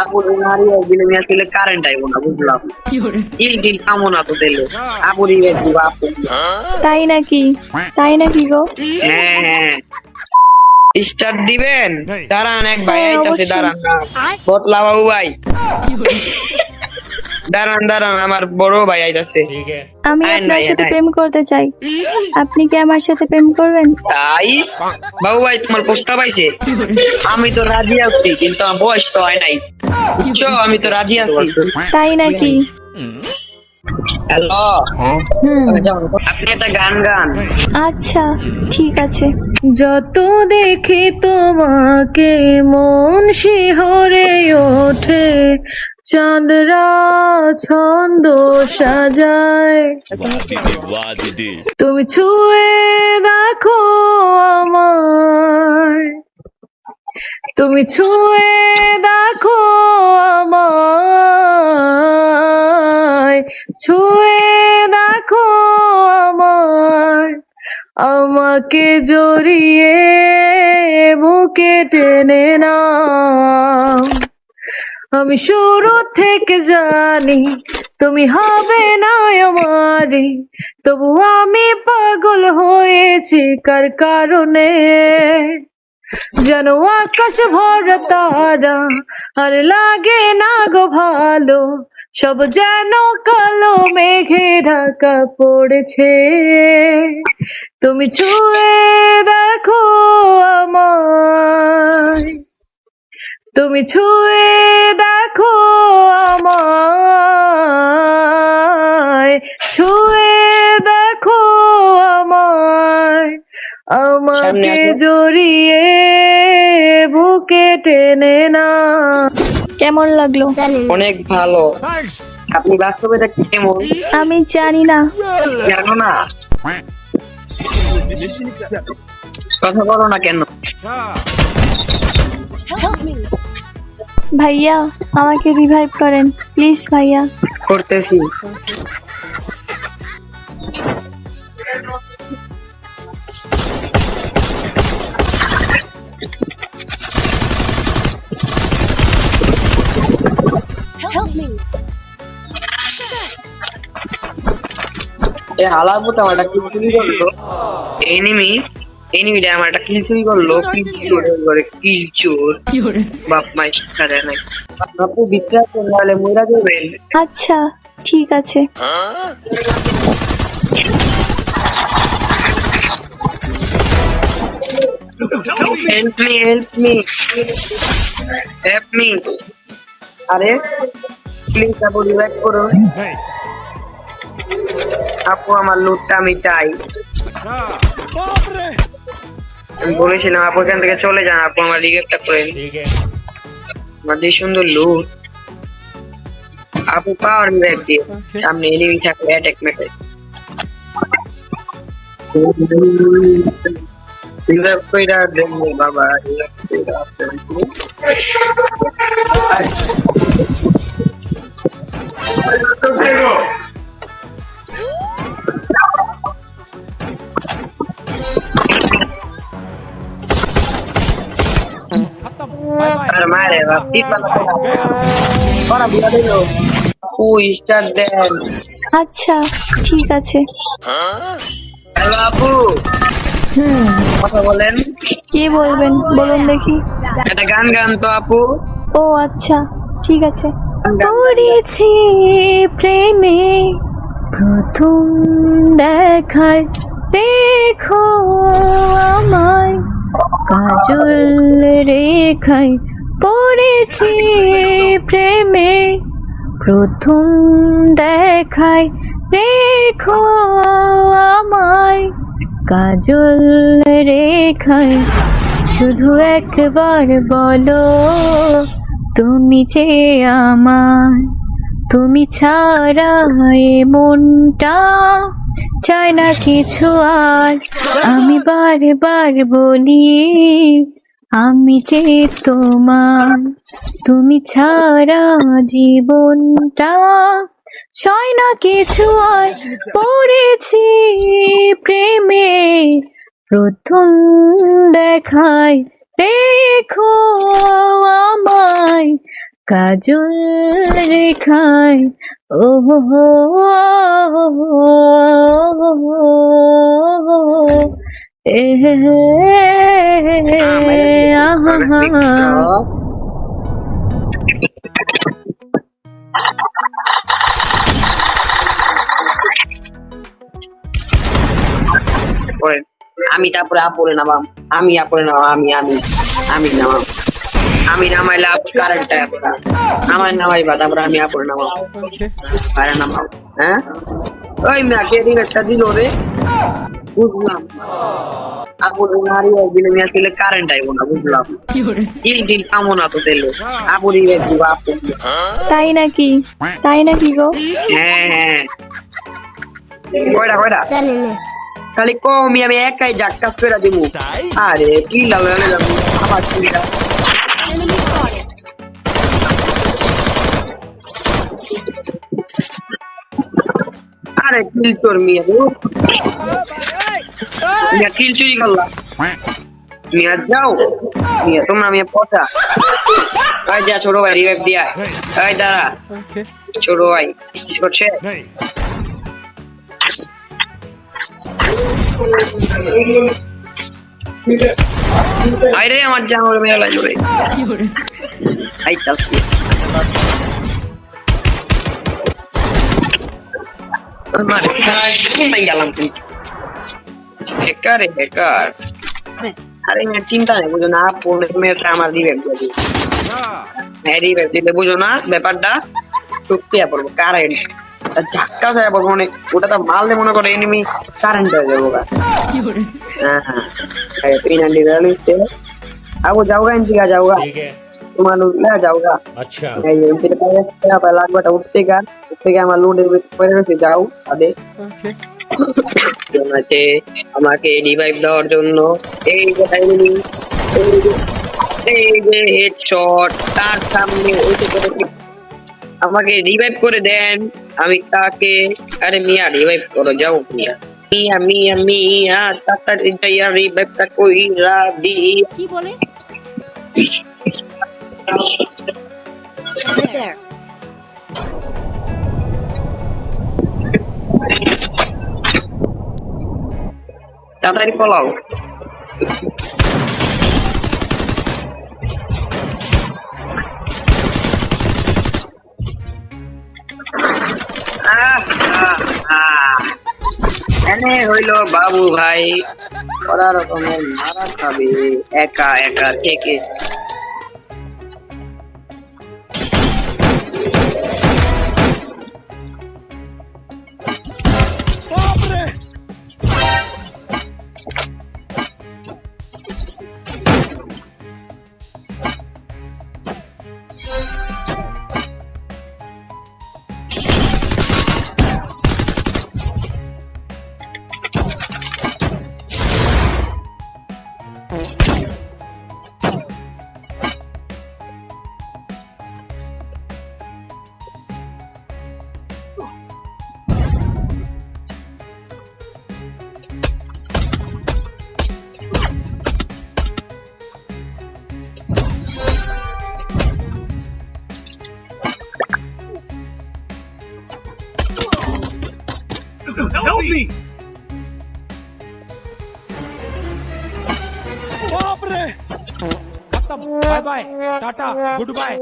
আপুর নারী একদিন আমি আসলে কারেন্ট আইব না বুঝলাম। ইল টিল কামো না তো দিলে আপুরই দিব আপু তাই নাকি? তাই নাকি গো? হ্যাঁ হ্যাঁ। স্টার্ট দিবেন? দাঁড়ান এক ভাই হ্যাঁ, আইতাছে দাঁড়ান। বতলা বাবু ভাই। দাঁড়ান দাঁড়ান আমার বড় ভাই আইতাছে। আমি আপনার সাথে প্রেম করতে চাই। আপনি কি আমার সাথে প্রেম করবেন? তাই? বাবু ভাই তোমার প্রস্তাব আইছে। আমি তো রাজি আছি কিন্তু আমার বয়স তো হয় নাই। বুঝছ? আমি তো রাজি আছি। তাই নাকি? হ্যালো? আপনি একটা গান গান। আচ্ছা ঠিক আছে। যত দেখি তোমাকে মন শিহরে ওঠে। চাঁদরা ছন্দ সাজায়। তুমি ছুঁয়ে দেখো আমার। তুমি ছুঁয়ে দেখো আমার। ছুঁয়ে দেখো আমার। আমাকে জড়িয়ে বুকে টেনে না আমি শুরু থেকে জানি তুমি হবে না আমারে। তবু আমি পাগল হয়েছি কার কারণে? যেন আকাশ ভরা তারা আর লাগে না গো ভালো, সব যেন কালো মেঘে ঢাকা পড়েছে তুমি ছুঁয়ে দেখো আমায় তুমি ছুঁয়ে দেখো আমায়। ছুঁয়ে দেখো আমায়। আমাকে। জড়িয়ে বুকে টেনে না। কেমন লাগল? অনেক ভালো। আপনি বাস্তবে দেখতে কেমন? আমি জানি না। জানো না? কথা বলো না কেন? ভাইয়া আমাকে রিভাইভ করেন প্লিজ ভাইয়া। করতেছি। এ হালার মতো আমার একটা কিল এনিমি এনিমিটা আমার একটা কিল চুরি করল। কিল চোর করে কিল চোর বাপ মাই শিক্ষা দেয় নাই। আপু বিক্রা করলে মহিলা করবেন আচ্ছা ঠিক আছে। Help me help me help me আরে প্লিজ আপু রিভাইভ করুন আপু আমার লুটটা আমি চাই। আমি বলেছিলাম আপু এখান থেকে চলে যান আপু আমার করেন আমার যে সুন্দর লুট আপু পাওয়ার রিভাইভ দিয়ে সামনে এনিমি থাকলে অ্যাটাক মেটে কইরা দেন বাবা কইরা দেন। দেন আচ্ছা ঠিক আছে। হ্যালো আপু হুম। কথা বলেন কি বলবেন? বলুন দেখি। একটা গান গান তো আপু ও আচ্ছা ঠিক আছে। পড়েছি প্রেমে। প্রথম দেখায় দেখো আমায়। কাজল রেখায় পড়েছি প্রেমে। প্রথম দেখায় রেখো আমায়। কাজল রেখায় শুধু একবার বলো, তুমি যে আমার তুমি ছাড়া মনটা চায় না কিছু আর। আমি বারবার বলি, আমি যে তোমার, তুমি ছাড়া জীবনটা চায় না কিছু আর। পড়েছি প্রেমে, প্রথম দেখায় দেখো আমায়, কাজল রেখায় আমি তারপরে আপরে নামাম। আমি আপরে নামাম আমি আমি আমি নামাম। আমি নামাইলে আপনি কারেন্টটা আমার নামাইবা তারপরে আমি আপরে নামাম আরে নামাও হ্যাঁ? ওই মিয়া কে দিন একটা দিল রে। বুঝলাম। আপরে নারী দিলে মিয়া দিলে কারেন্ট আইব না বুঝলাম। কিল টিল কামো না তো দিলে আপুরি রে দিব আপু। তাই নাকি? তাই নাকি গো? হ্যাঁ হ্যাঁ। কয়টা কয়টা? খালি কমি আমি একাই জাক্কাস করে দিব আরে কি লাগে আমার আরে কিল তোর মিয়া মিয়া কিল চুরি করলা। মিয়া যাও। মিয়া তোমরা মিয়া পচা। আয় যা ছোট ভাই রিভাইভ দিয়া আয়। দাঁড়া। ছোট ভাই কি করছে? আরে আমার জামার মেয়ে লাগল রে আইতাছি আমার গেলাম কিন্তু হেকার হেকার আরে চিন্তা নেই বুঝো না পড়লে মেয়েটা আমার দিবে। হ্যাঁ দিবে দিলে বুঝো না ব্যাপারটা। সত্যি পড়ব কারেন্ট ধাক্কা যায় পড়ব মানে ওটা তো মারলে মনে করে এনিমি কারেন্ট হয়ে যাব। হ্যাঁ হ্যাঁ। তিন হান্ডি লিখতে আবু যাওগা ইন্দিকা যাওগা ಸುಮಾರು ಲಾಜ ಆಗ ಅಚ್ಚಾ ಅಯ್ಯೋ ಇದರ ಪಯಸ್ತ ಪಲಾಗ್ ಬಟ ಉಟ್ಟಿಗ ಉಟ್ಟಿಗ ಮಾ ಲೂಡೆ ಪರಿಣಸಿ যাও ಅದೆ ಓಕೆ তোমাকে আমাকে রিভাইভ দেওয়ার জন্য এই যে টাইমিং এই যে হেডশট তার সামনে ওইটা করে আমাকে রিভাইভ করে দেন আমি তাকে আরে মিয়া রিভাইভ করো যাও মিয়া মিয়া মিয়া মিয়া তাড়াতাড়ি রিভাইভটা কইরা দি কি বলে তাড়াতাড়ি পলাও আহ, আহ, আহ। এনে হইল বাবু ভাই কড়া রকমের মারা খাবে। একা একা থেকে to help, help me. me. बापरे. आता bye bye tata. Good bye